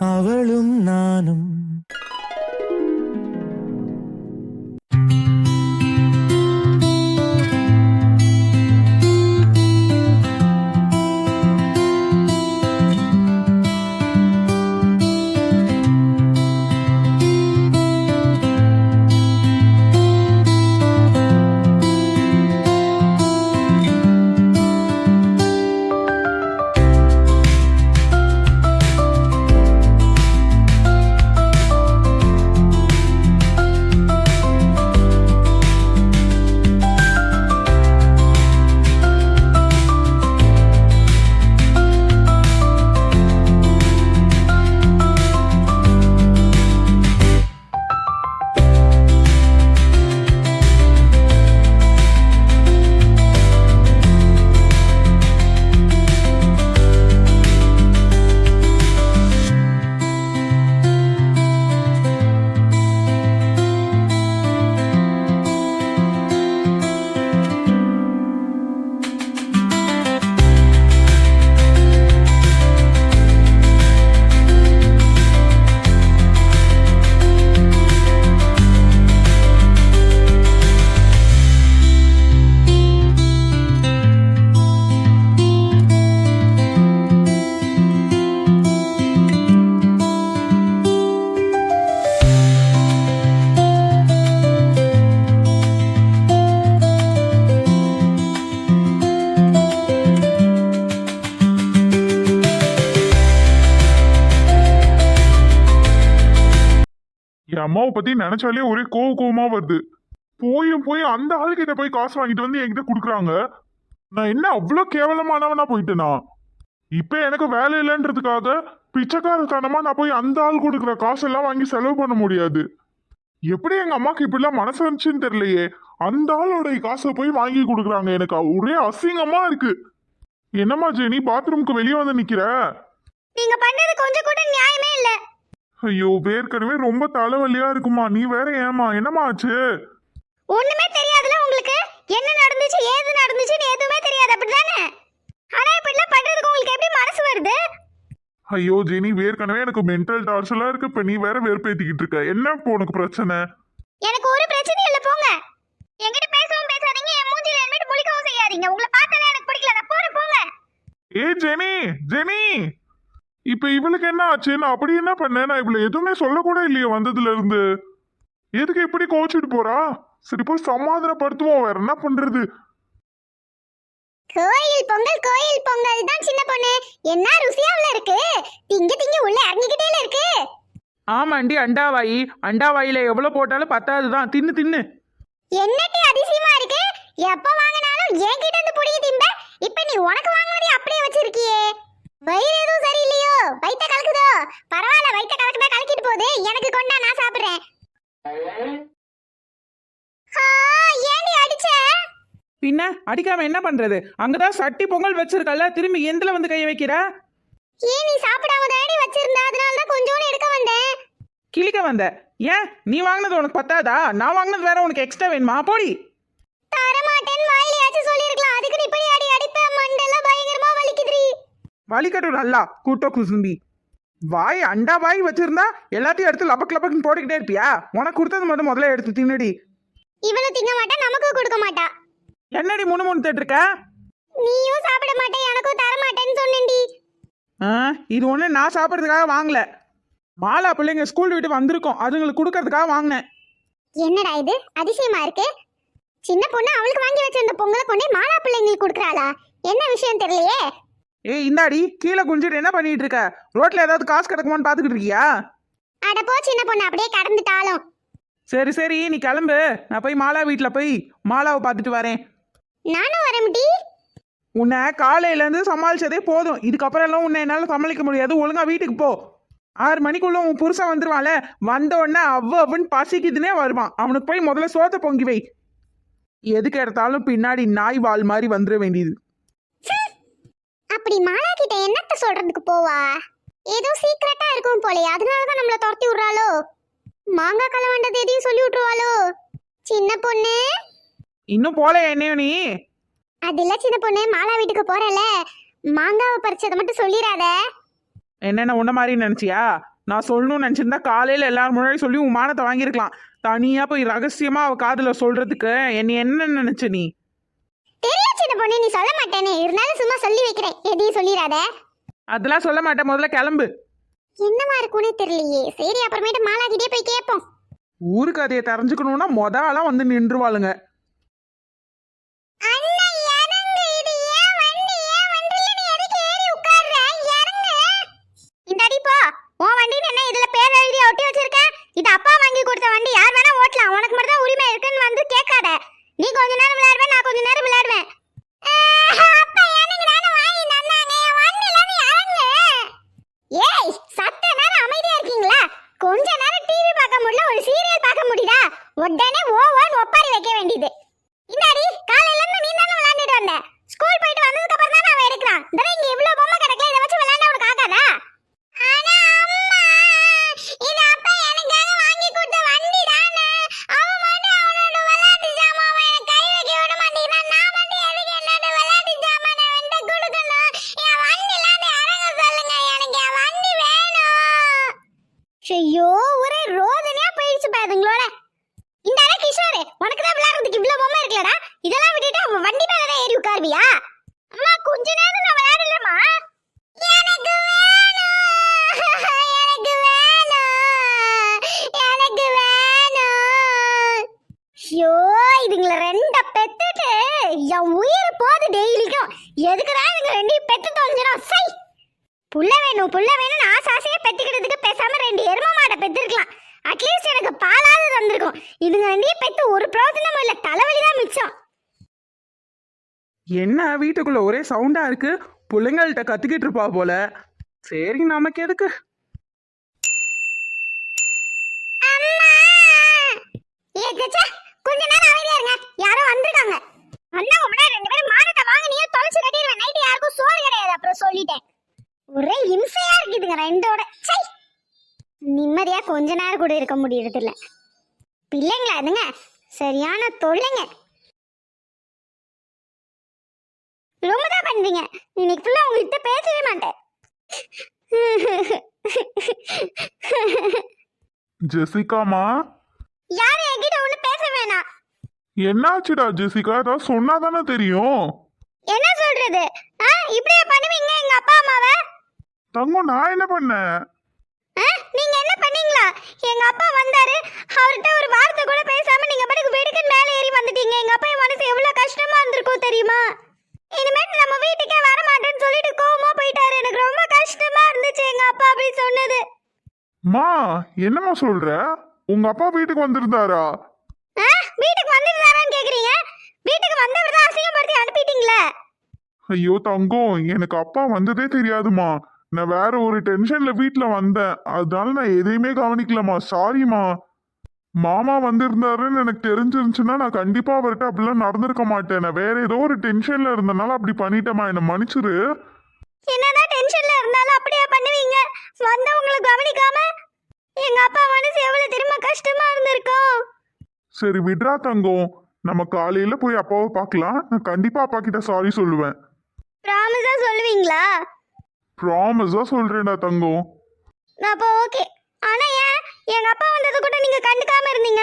அவளும் நானும் என் அம்மாவை பத்தி நினைச்சாலே ஒரே கோவ கோவமா வருது. போயும் போய் அந்த ஆளுகிட்ட போய் காசு வாங்கிட்டு வந்து என்கிட்ட கொடுக்குறாங்க. நான் என்ன அவ்வளோ கேவலமானவனா போயிட்டேனா? இப்போ எனக்கு வேலை இல்லைன்றதுக்காக பிச்சைக்காரத்தனமா நான் போய் அந்த ஆள் கொடுக்குற காசெல்லாம் வாங்கி செலவு பண்ண முடியாது. எப்படி எங்க அம்மாக்கு இப்படிலாம் மனசு வந்துச்சுன்னு தெரியலையே. அந்த ஆளுடைய காசை போய் வாங்கி கொடுக்குறாங்க எனக்கு. ஒரே அசிங்கமா இருக்கு. என்னம்மா ஜெனி பாத்ரூம்க்கு வெளியே வந்து நிக்கிற? நீங்க பண்ணது கொஞ்சம் கூட நியாயமே இல்லை. ஐயோ ஏற்கனவே ரொம்ப தலைவலியா இருக்குமா? நீ வேற ஏமா என்னம்மா ஆச்சு? ஒண்ணுமே தெரியாதுல உங்களுக்கு? என்ன நடந்துச்சு ஏது நடந்துச்சுன்னு எதுவுமே தெரியாது அப்படிதானே? ஆனா இப்படிலாம் பண்றதுக்கு உங்களுக்கு எப்படி மனசு வருது? ஐயோ ஜெனி ஏற்கனவே எனக்கு மென்டல் டார்ச்சலா இருக்கு. இப்ப நீ வேற வெறுப்பேத்திக்கிட்டு இருக்க. என்ன இப்போ உனக்கு பிரச்சனை? எனக்கு ஒரு பிரச்சனையும் இல்ல போங்க. என்கிட்ட பேசவும் பேசாதீங்க. என் மூஞ்சில இனிமேட்டு முழிக்கவும் செய்யாதீங்க. உங்களை பார்த்தாலே எனக்கு பிடிக்கல. நான் போறேன் போங்க. ஏ ஜெனி ஜெனி! இப்ப இவளுக்கு என்ன ஆச்சு? நான் அப்படி என்ன பண்ணேன்? நான் இவள எதுவுமே சொல்லக்கூட இல்லையே வந்ததுல இருந்து எதுக்கு இப்படி கோச்சிட்டு போறா? சரி போய் சமாதானப்படுத்துவோம். வேற என்ன பண்றது? கோயில் பொங்கல் கோயில் பொங்கல் தான் சின்ன பொண்ணு. என்ன ருசியாவுல இருக்கு? திங்க திங்க உள்ள இறங்கிக்கிட்டே இருக்கு. ஆமாண்டி அண்டாவாயி. அண்டாவாயில எவ்வளோ போட்டாலும் பத்தாது தான். தின்னு தின்னு. என்னட்டி அதிசயமா இருக்கு? எப்ப வாங்கினாலும் என்கிட்ட இருந்து புடிங்கி திம்ப. இப்ப நீ உனக்கு வாங்கினதே அப்படியே வச்சிருக்கியே. வயிறு எதுவும் சரியில்லையோ. வயித்த கலக்குதோ? பரவாயில்ல வயித்த கலக்குதா கலக்கிட்டு போகுது. எனக்கு கொண்டா நான் சாப்பிடுறேன். அடிச்ச? பின்ன அடிக்காம என்ன பண்றது? அங்கதான் சட்டி பொங்கல் வச்சிருக்கல திரும்பி எந்தில வந்து கைய வைக்கிற? ஏன் நீ சாப்பிடாம தானடி வச்சிருந்த? அதனால தான் கொஞ்சோண்டு எடுக்க வந்தேன். கிழிக்க வந்த. ஏன்? நீ வாங்கினது உனக்கு பத்தாதா? நான் வாங்கினது வேற உனக்கு எக்ஸ்ட்ரா வேணுமா? போடி. தரமாட்டேன்னு வாயிலையாச்சும் சொல்லிருக்கலாம் அதுக்கு நீ போய் அடி வலிக்கட்டும் நல்லா. கூட்ட குசும்பி. வாய் அண்டா வாய் வச்சிருந்தா எல்லாத்தையும் எடுத்து லபக் லபக்குன்னு போட்டுக்கிட்டே இருப்பியா? உனக்கு கொடுத்தது மட்டும் முதல்ல எடுத்து தின்னடி. இவளும் திங்க மாட்டா நமக்கு கொடுக்க மாட்டா. என்னடி முணு முணு இருக்க நீயும் சாப்பிட மாட்டே எனக்கும் தர மாட்டேன்னு சொன்னேன்டி. ஆ இது ஒன்று நான் சாப்பிட்றதுக்காக வாங்கல. மாலா பிள்ளைங்க ஸ்கூல் விட்டு வந்திருக்கோம் அதுங்களுக்கு கொடுக்கறதுக்காக வாங்கினேன். என்னடா இது? அதிசயமா இருக்கு. சின்ன பொண்ணு அவளுக்கு வாங்கி வச்சிருந்த பொங்கலை கொண்டே மாலா பிள்ளைங்களுக்கு கொடுக்குறாளா? என்ன விஷயம் தெரியலையே? ஏய் இந்தாடி கீழே குஞ்சிட்டு என்ன பண்ணிட்டு இருக்க? ரோட்ல ஏதாவது காசு கிடக்குமான்னு பார்த்துக்கிட்டு இருக்கியா? அட போ சின்ன பொண்ணு? அப்படியே கடந்துட்டாலும். சரி சரி நீ கிளம்பு. நான் போய் மாலா வீட்டில் போய் மாலாவை பார்த்துட்டு வரேன். நானும் வரமுடி உன்னை காலையிலேருந்து சமாளிச்சதே போதும். இதுக்கப்புறம் எல்லாம் உன்னை என்னால் சமாளிக்க முடியாது. ஒழுங்கா வீட்டுக்கு போ. ஆறு மணிக்குள்ள உன் புருஷன் வந்துருவான்ல. வந்த உடனே அவ்வ அவ்வன்னு பசிக்குதுன்னே வருவான். அவனுக்கு போய் முதல்ல சோத்தை பொங்கி வை. எதுக்கு எடுத்தாலும் பின்னாடி நாய் வால் மாதிரி வந்துட வேண்டியது. அப்படி மாலா கிட்ட என்னத்த சொல்றதுக்கு போவா? ஏதோ சீக்கிரட்டா இருக்கும் போலே அதனால தான் நம்மள துரத்தி விடுறாளோ? மாங்காய் கலவண்டது எதையும் சொல்லி விட்டுருவாளோ? சின்ன பொண்ணு? இன்னும் போல என்னையும் நீ? அது இல்ல சின்ன பொண்ணு மாலா வீட்டுக்கு போறல மாங்காவை பறிச்சதை மட்டும் சொல்லிடாத. என்னென்ன உன்ன மாதிரி நினைச்சியா? நான் சொல்லணும்னு நினைச்சிருந்தா காலையில எல்லாரும் முன்னாடி சொல்லி உன் மானத்தை வாங்கியிருக்கலாம். தனியா போய் ரகசியமா அவ காதுல சொல்றதுக்கு என்னை என்ன நினைச்ச நீ? தெரியல சின்ன பொண்ணு நீ சொல்ல மாட்டேனே. இருந்தாலும் சும்மா சொல்லி வைக்கிறேன். எதையும் சொல்லிடாத. அதெல்லாம் சொல்ல மாட்டேன். முதல்ல கிளம்பு. என்னவா இருக்கும்னே தெரியலையே. சரி அப்புறமேட்டு மாலாகிட்டே போய் கேட்போம் ஊரு கதையை தெரிஞ்சுக்கணும்னா மொத ஆளா வந்து நின்றுவாளுங்க. இது அப்பா வாங்கி கொடுத்த வண்டி. யார் வேணா ஓட்டலாம். உனக்கு மட்டும் தான் உரிமை இருக்குன்னு வந்து கேட்காத. நீ கொஞ்ச நேரம் ஐயோ ஒரே ரோதனையா போயிடுச்சு பாருங்களோட இந்த அட கிஷோர் உனக்கு தான் விளையாடுறதுக்கு இவ்வளவு பொம்மை இருக்கலடா இதெல்லாம் விட்டுட்டு அவன் வண்டி மேல தான் ஏறி உட்காருவியா? அம்மா கொஞ்ச நேரம் நான் விளையாடலமா எனக்கு எனக்கு வேணும். எனக்கு வேணும். ஐயோ இதுங்கள ரெண்ட பெத்துட்டு என் உயிர் போகுது டெய்லிக்கும். எதுக்குடா இதுங்க ரெண்டையும் பெத்து தொலைஞ்சிடும்? சை. புள்ள வேணும் புள்ள வேணும் ஆசை ஆசையா பெத்துக்கிறதுக்கு பேசாம ரெண்டு எரும மாடை பெத்திருக்கலாம். அட்லீஸ்ட் எனக்கு பாலாவது வந்திருக்கும் இதுங்க ரெண்டையும் பெத்து ஒரு பிரயோஜனமும் இல்ல தலைவலி தான் மிச்சம். என்ன வீட்டுக்குள்ள ஒரே சவுண்டா இருக்கு? பிள்ளைங்கள்ட்ட கத்துக்கிட்டு இருப்பா போல. சரி நமக்கு எதுக்கு? கொஞ்ச நேரம் அமைதியா இருங்க. யாரோ வந்திருக்காங்க. அண்ணா முன்னாடி ரெண்டு பேரும் மானத்தை வாங்க நீயே தொலைச்சு கட்டிடுவேன் நைட்டு யாருக்கும் சோறு கிடையாது அப்புறம் சொல்லிட்டேன். ஒரே இம்சையா இருக்குதுங்க ரெண்டோட. சை நிம்மதியா கொஞ்ச நேரம் கூட இருக்க முடியறது இல்ல பிள்ளைங்களா இதுங்க? சரியான தொல்லைங்க ரொம்ப தான் பண்றீங்க இன்னைக்கு ஃபுல்லா உங்ககிட்ட பேசவே மாட்டேன். ஜெசிகாமா? யாரும் என்கிட்ட ஒண்ணு பேச வேணாம். என்னாச்சுடா ஜெசிகா? ஏதாவது சொன்னாதானே தெரியும். என்ன சொல்றது? ஆ இப்படியே பண்ணுவீங்க எங்க அப்பா அம்மாவை? தங்கம் நான் என்ன பண்ணேன்? நீங்க என்ன பண்ணீங்களா? எங்க அப்பா வந்தாரு. அவர்கிட்ட ஒரு வார்த்தை கூட பேசாம நீங்க பாட்டுக்கு வெடுக்குன்னு மேலே ஏறி வந்துட்டீங்க. எங்க அப்பா மனசு எவ்வளவு கஷ்டமா இருந்திருக்கும் தெரியுமா? இனிமேட்டு நம்ம வீட்டுக்கே வர மாட்டேன்னு சொல்லிட்டு கோவமா போயிட்டாரு. எனக்கு ரொம்ப கஷ்டமா இருந்துச்சு எங்க அப்பா அப்படி சொன்னது. மா என்னம்மா சொல்ற? உங்க அப்பா வீட்டுக்கு வந்திருந்தாரா? வீட்டுக்கு வந்துட்டாரான்னு கேக்குறீங்க? வீட்டுக்கு வந்தவர் தான் அசிங்கப்படுத்தி அனுப்பிட்டீங்களே? ஐயோ தங்கம் எனக்கு அப்பா வந்ததே தெரியாதுமா நான் வேற ஒரு டென்ஷன்ல வீட்ல வந்தேன். அதனால நான் எதையுமே கவனிக்கலம்மா. சாரிம்மா மாமா வந்திருந்தாருன்னு எனக்கு தெரிஞ்சிருந்துச்சுன்னா நான் கண்டிப்பா அவர்கிட்ட அப்படிலாம் நடந்திருக்க மாட்டேன். நான் வேற ஏதோ ஒரு டென்ஷன்ல இருந்தனால அப்படி பண்ணிட்டேம்மா. என்னை மன்னிச்சிரு. என்னதான் டென்ஷன்ல இருந்தாலும் அப்படியே பண்ணுவீங்க? வந்தவங்களை கவனிக்காம எங்க அப்பா மனசு எவ்வளவு தெரியுமா கஷ்டமா இருந்திருக்கும் சரி விட்றா தங்கம். நம்ம காலையில போய் அப்பாவை பார்க்கலாம். நான் கண்டிப்பா அப்பா கிட்ட சாரி சொல்லுவேன். ப்ராமிஸா சொல்லுவீங்களா? ப்ராமிஸா சொல்றேன்டா தங்கம். அப்போ ஓகே ஆனா ஏன்? எங்க அப்பா வந்தது கூட நீங்க கண்டுக்காம இருந்தீங்க.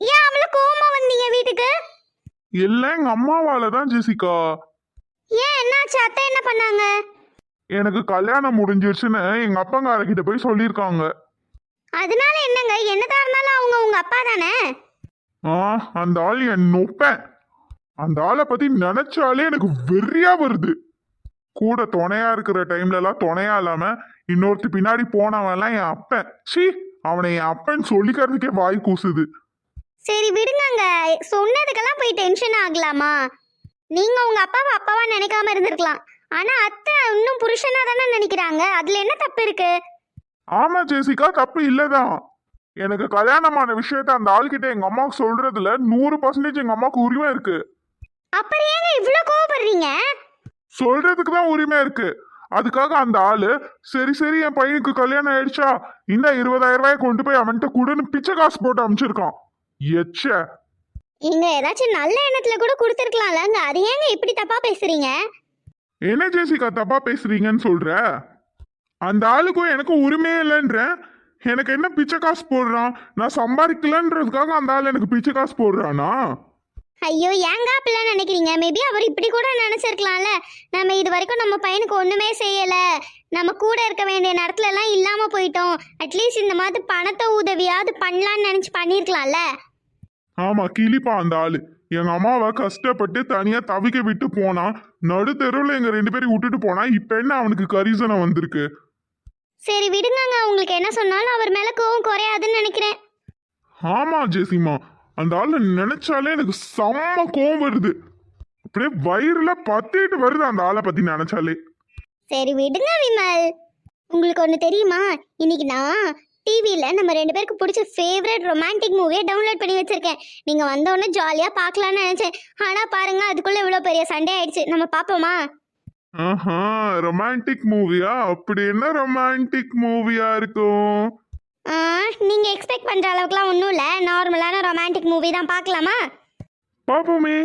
ஏன் அவ்வளவு கோவமா வந்தீங்க வீட்டுக்கு? எல்லாம் எங்க அம்மாவால தான் ஜெசிகா. ஏன்? என்னாச்சு? அத்தை என்ன பண்ணாங்க? எனக்கு கல்யாணம் முடிஞ்சிருச்சுன்னு எங்க அப்பங்கார கிட்ட போய் சொல்லியிருக்காங்க. அதனால என்னங்க? என்னதான் இருந்தாலும் அவங்க உங்க அப்பா தானே? ஆ அந்த ஆள் என் நொப்பேன். அந்த ஆளை பத்தி நினைச்சாலே எனக்கு வெறியா வருது. கூட துணையா இருக்கிற டைம்ல எல்லாம் துணையா இல்லாம இன்னொருத்தி பின்னாடி போனவன்லாம் என் அப்பன். சீ அவனை என் அப்பன் சொல்லிக்கிறதுக்கே வாய் கூசுது. சரி விடுங்கங்க. சொன்னதுக்கெல்லாம் போய் டென்ஷன் ஆகலாமா? நீங்க உங்க அப்பாவை அப்பாவா நினைக்காம இருந்திருக்கலாம். ஆனா அத்தை இன்னும் புருஷனா தானே நினைக்கிறாங்க. அதுல என்ன தப்பு இருக்கு? ஆமா ஜெசிகா தப்பு இல்லதான். எனக்கு கல்யாணமான விஷயத்த அந்த ஆள்கிட்ட எங்க அம்மாவுக்கு சொல்றதுல நூறு பர்சன்டேஜ் எங்க அம்மாவுக்கு உரிமை இருக்கு. அப்புறம் ஏங்க இவ்ளோ கோவப்படுறீங்க? சொல்றதுக்கு தான் உரிமை இருக்கு. அதுக்காக அந்த ஆளு சரி சரி என் பையனுக்கு கல்யாணம் ஆயிடுச்சா? இந்த இருபதாயிரம் ரூபாயை கொண்டு போய் அவன்கிட்ட கொடுன்னு பிச்சை காசு போட்டு அமைச்சிருக்கான். எச்ச. இங்க ஏதாச்சும் நல்ல எண்ணத்துல கூட கொடுத்துருக்கலாம்லங்க அது ஏங்க இப்படி தப்பா பேசுறீங்க? என்ன ஜெசிகா தப்பா பேசுறீங்கன்னு சொல்ற? அந்த ஆளுக்கும் எனக்கு உரிமையே இல்லைன்றேன் எனக்கு என்ன பிச்சை காசு போடுறான்? நான் சம்பாதிக்கலன்றதுக்காக அந்த ஆள் எனக்கு பிச்சை காசு போடுறானா? ஐயோ ஏங்க அப்படிலாம் நினைக்கிறீங்க? மேபி அவர் இப்படி கூட நினைச்சிருக்கலாம்ல. நம்ம இது வரைக்கும் நம்ம பையனுக்கு ஒண்ணுமே செய்யல. நம்ம கூட இருக்க வேண்டிய நேரத்துல எல்லாம் இல்லாம போயிட்டோம். அட்லீஸ்ட் இந்த மாதிரி பணத்தை உதவியாவது பண்ணலாம்னு நினைச்சு பண்ணிருக்கலாம்ல. ஆமா கிளிப்பா அந்த ஆளு. எங்க அம்மாவை கஷ்டப்பட்டு தனியா தவிக்க விட்டு போனான் நடு தெருவில் எங்க ரெண்டு பேரையும் விட்டுட்டு போனா இப்ப என்ன அவனுக்கு கரிசனை வந்திருக்கு? சரி விடுங்கங்க. உங்களுக்கு என்ன சொன்னாலும் அவர் மேல கோவம் குறையாதுன்னு நினைக்கிறேன். ஆமா ஜெசிமா. அந்த ஆளு நினைச்சாலே எனக்கு செம்ம கோவம் வருது. அப்படியே வயிறுல பத்திட்டு வருது அந்த ஆளை பத்தி நினைச்சாலே. சரி விடுங்க விமல். உங்களுக்கு ஒன்று தெரியுமா? இன்னைக்கு நான் டிவியில் நம்ம ரெண்டு பேருக்கு பிடிச்ச ஃபேவரட் ரொமான்டிக் மூவியை டவுன்லோட் பண்ணி வச்சிருக்கேன். நீங்கள் வந்தோடனே ஜாலியாக பார்க்கலான்னு நினச்சேன். ஆனால் பாருங்க அதுக்குள்ளே இவ்வளோ பெரிய சண்டே ஆயிடுச்சு. நம்ம பார்ப்போமா? ஆஹா ரொமான்டிக் மூவியா அப்படி என்ன ரொமான்டிக் மூவியா இருக்கும்? நீங்கள் எக்ஸ்பெக்ட் பண்ணுற அளவுக்குலாம் ஒன்றும் இல்லை. நார்மலான ரொமான்டிக் மூவி தான் பார்க்கலாமா? பார்ப்போமே.